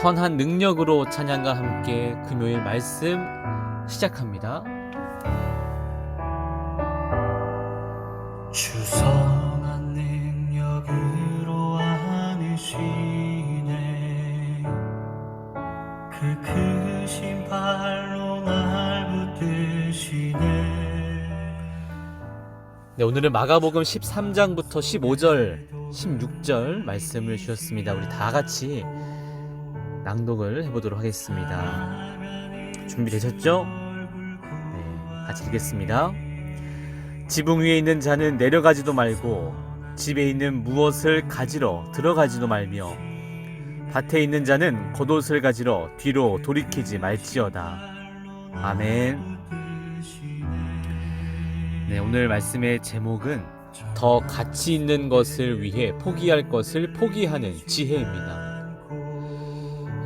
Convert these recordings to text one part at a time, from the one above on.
선한 능력으로 찬양과 함께 금요일 말씀 시작합니다. 주 선한 능력으로 안으시네 그 크신 발로 날 붙드시네 네, 오늘은 마가복음 13장부터 15절, 16절 말씀을 주셨습니다. 우리 다 같이 낭독을 해보도록 하겠습니다. 준비되셨죠? 네, 같이 읽겠습니다. 지붕 위에 있는 자는 내려가지도 말고 집에 있는 무엇을 가지러 들어가지도 말며 밭에 있는 자는 겉옷을 가지러 뒤로 돌이키지 말지어다. 아멘. 네, 오늘 말씀의 제목은 더 가치 있는 것을 위해 포기할 것을 포기하는 지혜입니다.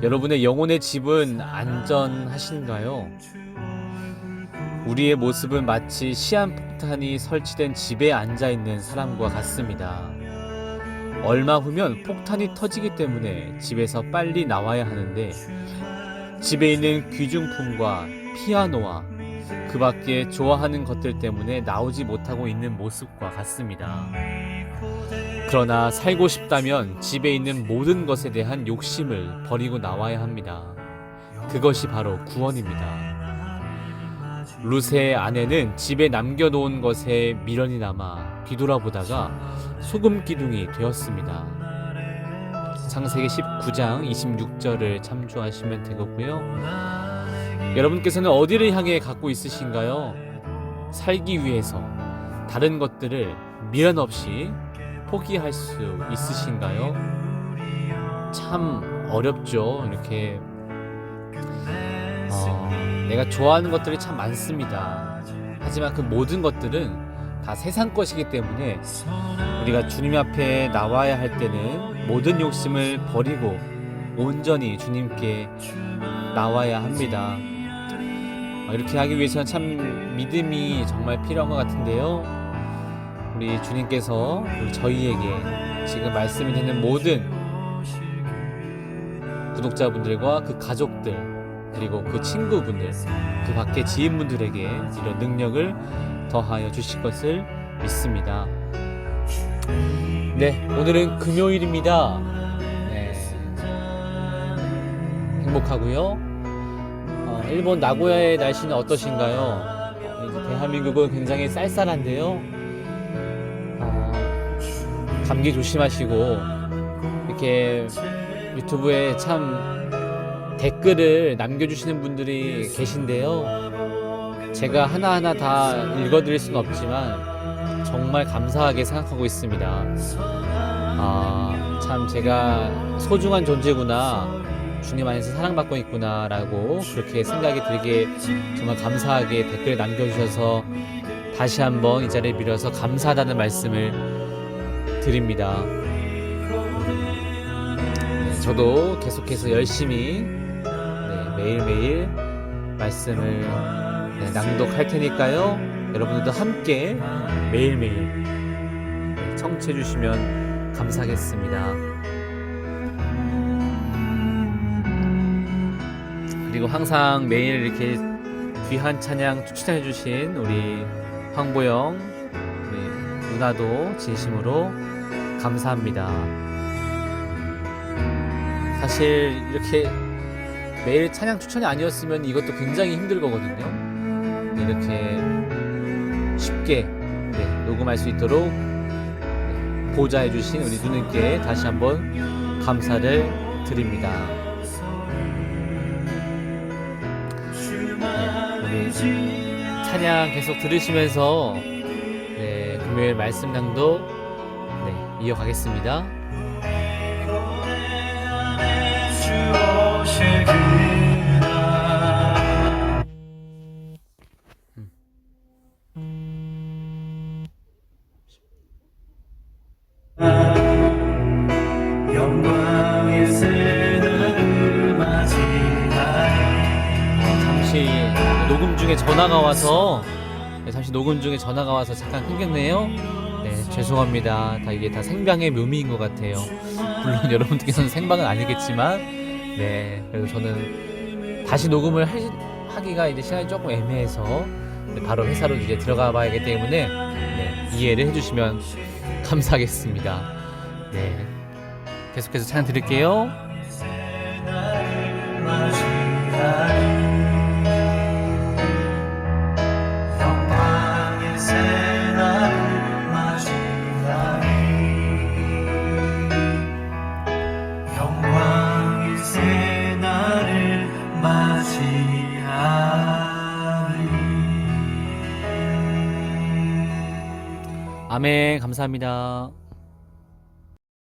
여러분의 영혼의 집은 안전하신가요? 우리의 모습은 마치 시한폭탄이 설치된 집에 앉아 있는 사람과 같습니다. 얼마 후면 폭탄이 터지기 때문에 집에서 빨리 나와야 하는데 집에 있는 귀중품과 피아노와 그 밖에 좋아하는 것들 때문에 나오지 못하고 있는 모습과 같습니다. 그러나 살고 싶다면 집에 있는 모든 것에 대한 욕심을 버리고 나와야 합니다. 그것이 바로 구원입니다. 루세의 아내는 집에 남겨놓은 것에 미련이 남아 뒤돌아보다가 소금 기둥이 되었습니다. 창세기 19장 26절을 참조하시면 되겠고요. 여러분께서는 어디를 향해 갖고 있으신가요? 살기 위해서 다른 것들을 미련 없이 포기할 수 있으신가요? 참 어렵죠. 이렇게 어, 내가 좋아하는 것들이 참 많습니다. 하지만 그 모든 것들은 다 세상 것이기 때문에 우리가 주님 앞에 나와야 할 때는 모든 욕심을 버리고 온전히 주님께 나와야 합니다. 어, 이렇게 하기 위해서는 참 믿음이 정말 필요한 것 같은데요. 우리 주님께서 우리 저희에게 지금 말씀이 되는 모든 구독자분들과 그 가족들 그리고 그 친구분들 그 밖의 지인분들에게 이런 능력을 더하여 주실 것을 믿습니다. 네, 오늘은 금요일입니다. 네, 행복하고요. 어, 일본 나고야의 날씨는 어떠신가요? 이제 대한민국은 굉장히 쌀쌀한데요. 어, 감기 조심하시고 이렇게 유튜브에 참 댓글을 남겨주시는 분들이 계신데요. 제가 하나하나 다 읽어드릴 수는 없지만 정말 감사하게 생각하고 있습니다. 아, 참 제가 소중한 존재구나. 주님 안에서 사랑받고 있구나라고 그렇게 생각이 들게 정말 감사하게 댓글 남겨주셔서 다시 한번 이 자리를 빌어서 감사하다는 말씀을 드립니다. 네, 저도 계속해서 열심히 네, 매일매일 말씀을 네, 낭독할 테니까요. 여러분들도 함께 매일매일 네, 청취해 주시면 감사하겠습니다. 그리고 항상 매일 이렇게 귀한 찬양 추천해 주신 우리 황보영 우리 누나도 진심으로 감사합니다. 사실 이렇게 매일 찬양 추천이 아니었으면 이것도 굉장히 힘들 거거든요. 네, 이렇게 쉽게 네, 녹음할 수 있도록 네, 보좌해 주신 우리 누님께 다시 한번 감사를 드립니다. 네, 찬양 계속 들으시면서 네, 금요일 말씀 낭독 네, 이어가겠습니다. 녹음 중에 전화가 와서 네, 잠시 녹음 중에 전화가 와서 잠깐 끊겼네요. 네, 죄송합니다. 다 이게 다 생방의 묘미인 것 같아요. 물론 여러분들께서는 생방은 아니겠지만 네, 그래서 저는 다시 녹음을 할- 하기가 이제 시간이 조금 애매해서 네, 바로 회사로 이제 들어가 봐야기 때문에 네, 이해를 해주시면 감사하겠습니다. 네, 계속해서 찬양 드릴게요. 아멘, 감사합니다.